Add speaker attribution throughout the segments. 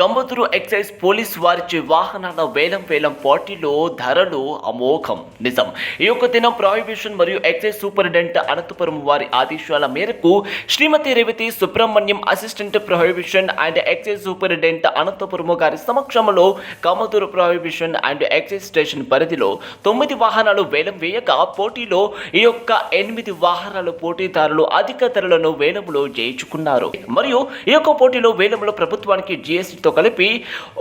Speaker 1: కంబతూరు excise police వారిచే వాహనాల వేలం వేలం పోటీలో ధరలు అమోఘం. నిజం. ఈ యొక్క దినం ప్రొహిబిషన్ మరియు ఎక్సైజ్ సూపరింటెండెంట్ అనంతపురం వారి ఆదేశాల మేరకు Shrimati Revathi Subrahmanyam assistant prohibition and excise superintendent Anantapuram గారి సమక్షంలో Kamathuru prohibition and excise station పరిధిలో తొమ్మిది వాహనాలు వేలం వేయగా పోటీలో ఈ యొక్క ఎనిమిది వాహనాలు పోటీదారులు అధిక ధరలను వేలంలో జయించుకున్నారు. మరియు ఈ యొక్క పోటీలో వేలంలో ప్రభుత్వానికి జీఎస్టీతో కలిపి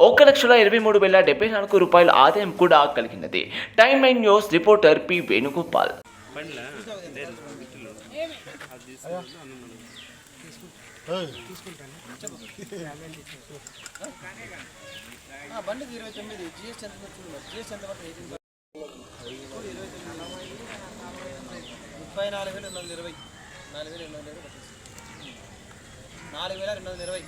Speaker 1: ఒక లక్షల ఇరవై మూడు వేల డెబ్బై నాలుగు రూపాయల ఆదాయం కూడా కలిగినది. Time nine news reporter P Venugopal.
Speaker 2: బండికి ఇరవై తొమ్మిది జిఎస్టీ ఎంత జిఎస్టీ ఎంత పడుతుంది ముప్పై నాలుగు వేల రెండు వందల ఇరవై. నాలుగు వేల రెండు వందల ఇరవై. నాలుగు వేల రెండు వందల ఇరవై.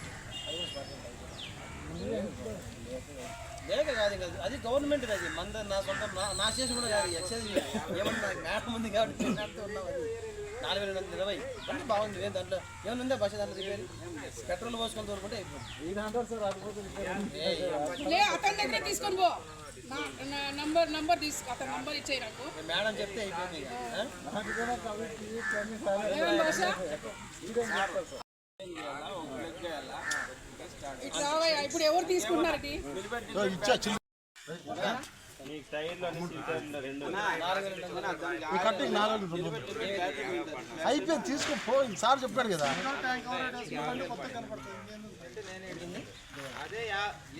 Speaker 2: లేక కాదు ఇంకా. అది గవర్నమెంట్ అది. మంద నా సొంతం నా నా చేసి కూడా కాదు ఎక్సైజ్ ఏమన్నా నాకు మేడం ఉంది కాబట్టి నాలుగు వేల రెండు వందల ఇరవై. బండి బాగుంది ఏం దాంట్లో ఏమైనా ఉందా బస్ దాంట్లో రిపేర్? పెట్రోల్ పోసుకొని
Speaker 3: తీసుకొని పో. నా నంబర్ నంబర్ తీసుకో అతని నంబర్ ఇచ్చేయి నాకు.
Speaker 2: మేడం చెప్తే అయిపోయింది
Speaker 3: ఇప్పుడు ఎవరు తీసుకుంటున్నారు
Speaker 4: అయిపోయింది తీసుకుని పో సార్ చెప్పాడు కదా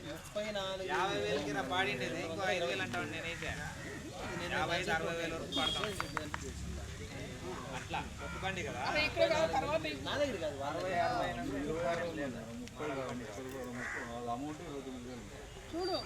Speaker 2: ముప్పై నాలుగు
Speaker 5: యాభై వేలకి పాడిండేది ఇంకో ఐదు వేలు అంటాను నేనైతే యాభై ఐదు అరవై వేల వరకు పడతాం అట్లా ఒప్పుకోండి
Speaker 2: కదా అరవై
Speaker 3: చూడు.